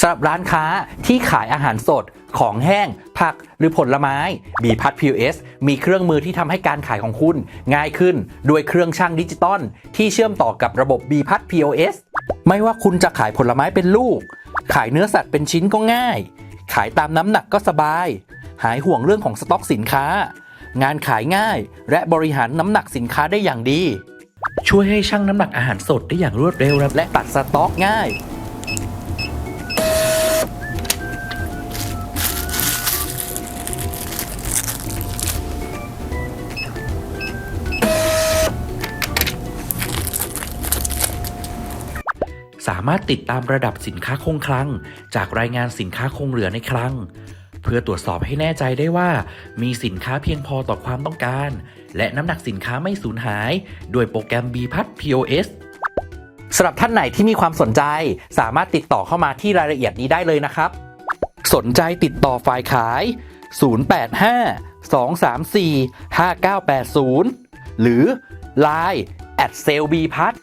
สำหรับร้านค้าที่ขายอาหารสด ของแห้ง ผักหรือผลไม้ บีพัท POS มีเครื่องมือที่ทำให้การขายของคุณ ง่ายขึ้นด้วยเครื่องช่างดิจิตอลที่เชื่อมต่อกับระบบ b พัท POS ไม่ว่าคุณจะขายผลไม้เป็นลูก ขายเนื้อสัตว์เป็นชิ้นก็ง่าย ขายตามน้ำหนักก็สบาย หายห่วงเรื่องของสต็อกสินค้า งานขายง่าย และบริหารน้ำหนักสินค้าได้อย่างดี ช่วยให้ชั่งน้ำหนักอาหารสดได้อย่างรวดเร็วและตัดสต็อกง่าย สามารถติดตามระดับสินค้าคงคลัง จากรายงานสินค้าคงเหลือในคลัง เพื่อตรวจสอบให้แน่ใจได้ว่า มีสินค้าเพียงพอต่อความต้องการ และน้ำหนักสินค้าไม่สูญหาย ด้วยโปรแกรม b p a t POS สำหรับท่านไหนที่มีความสนใจ สามารถติดต่อเข้ามาที่รายละเอียดนี้ได้เลยนะครับ สนใจติดต่อฝ่ายขาย 085 234 5980 หรือ Line at s a l e b p a t